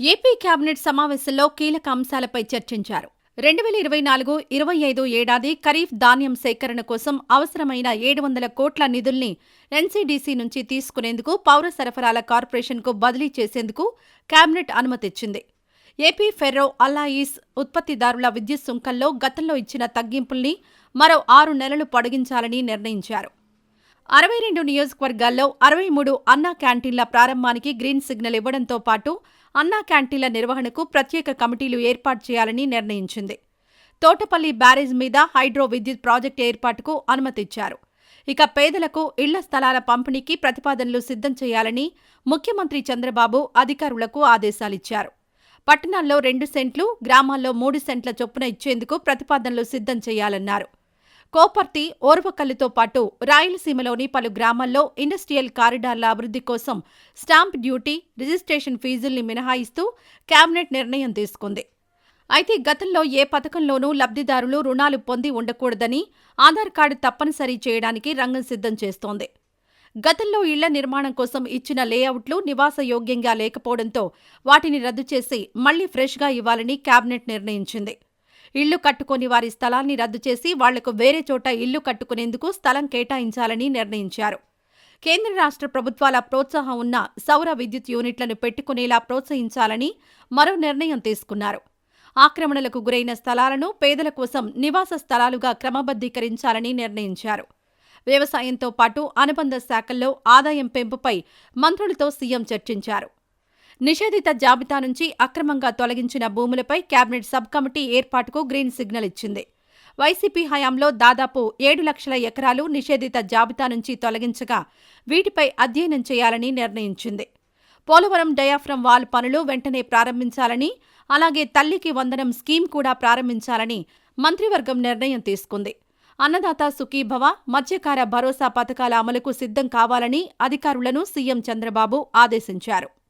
AP cabinet సమావేశంలో కీలక అంశాలపై చర్చించారు. రెండు వేల ఇరవై నాలుగు ఇరవై ఐదు ఏడాది ఖరీఫ్ ధాన్యం సేకరణ కోసం అవసరమైన ఏడు వందల కోట్ల నిధుల్ని ఎన్సీడీసీ నుంచి తీసుకునేందుకు పౌర సరఫరాల కార్పొరేషన్కు బదిలీ చేసేందుకు కేబినెట్ అనుమతిచ్చింది. ఏపీ ఫెర్రో అల్లాయిస్ ఉత్పత్తిదారుల విద్యుత్ సుంకంలో గతంలో ఇచ్చిన తగ్గింపుల్ని మరో ఆరు నెలలు పొడిగించాలని నిర్ణయించారు. అరవై రెండు నియోజకవర్గాల్లో అరవై మూడు అన్నా క్యాంటీన్ల ప్రారంభానికి గ్రీన్ సిగ్నల్ ఇవ్వడంతో పాటు అన్నా క్యాంటీన్ల నిర్వహణకు ప్రత్యేక కమిటీలు ఏర్పాటు చేయాలని నిర్ణయించింది. తోటపల్లి బ్యారేజ్ మీద హైడ్రో విద్యుత్ ప్రాజెక్టు ఏర్పాటుకు అనుమతిచ్చారు. ఇక పేదలకు ఇళ్ళ స్థలాల పంపిణీకి ప్రతిపాదనలు సిద్ధం చేయాలని ముఖ్యమంత్రి చంద్రబాబు అధికారులకు ఆదేశాలిచ్చారు. పట్టణాల్లో రెండు సెంట్లు గ్రామాల్లో మూడు సెంట్ల చొప్పున ఇచ్చేందుకు ప్రతిపాదనలు సిద్ధం చేయాలన్నారు. కోపర్తి ఓర్వకల్లుతో పాటు రాయలసీమలోని పలు గ్రామాల్లో ఇండస్ట్రియల్ కారిడార్ల అభివృద్ధి కోసం స్టాంప్ డ్యూటీ రిజిస్ట్రేషన్ ఫీజుల్ని మినహాయిస్తూ కేబినెట్ నిర్ణయం తీసుకుంది. అయితే గతంలో ఏ పథకంలోనూ లబ్ధిదారులు రుణాలు పొంది ఉండకూడదని ఆధార్ కార్డు తప్పనిసరి చేయడానికి రంగం సిద్ధం చేస్తోంది. గతంలో ఇళ్ళ నిర్మాణం కోసం ఇచ్చిన లేఅవుట్లు నివాసయోగ్యంగా లేకపోవడంతో వాటిని రద్దు చేసి మళ్ళీ ఫ్రెష్గా ఇవ్వాలని కేబినెట్ నిర్ణయించింది. ఇళ్ళు కట్టుకుని వారి స్థలాన్ని రద్దు చేసి వాళ్ళకు వేరే చోట ఇల్లు కట్టుకునేందుకు స్థలం కేటాయించాలని నిర్ణయించారు. కేంద్ర రాష్ట్ర ప్రభుత్వాల ప్రోత్సాహం ఉన్న సౌర విద్యుత్ యూనిట్లను పెట్టుకునేలా ప్రోత్సహించాలని మరో నిర్ణయం తీసుకున్నారు. ఆక్రమణలకు గురైన స్థలాలను పేదల కోసం నివాస స్థలాలుగా క్రమబద్ధీకరించాలని నిర్ణయించారు. వ్యవసాయంతో పాటు అనుబంధ శాఖల్లో ఆదాయం పెంపుపై మంత్రులతో సీఎం చర్చించారు. నిషేధిత జాబితా నుంచి అక్రమంగా తొలగించిన భూములపై కేబినెట్ సబ్ కమిటీ ఏర్పాటుకు గ్రీన్ సిగ్నల్ ఇచ్చింది. వైసీపీ హయాంలో దాదాపు ఏడు లక్షల ఎకరాలు నిషేధిత జాబితా నుంచి తొలగించగా వీటిపై అధ్యయనం చేయాలని నిర్ణయించింది. పోలవరం డయాఫ్రమ్ వాల్ పనులు వెంటనే ప్రారంభించాలని అలాగే తల్లికి వందనం స్కీమ్ కూడా ప్రారంభించాలని మంత్రివర్గం నిర్ణయం తీసుకుంది. అన్నదాత సుఖీభవ మత్స్యకార భరోసా పథకాల అమలుకు సిద్ధం కావాలని అధికారులను సీఎం చంద్రబాబు ఆదేశించారు.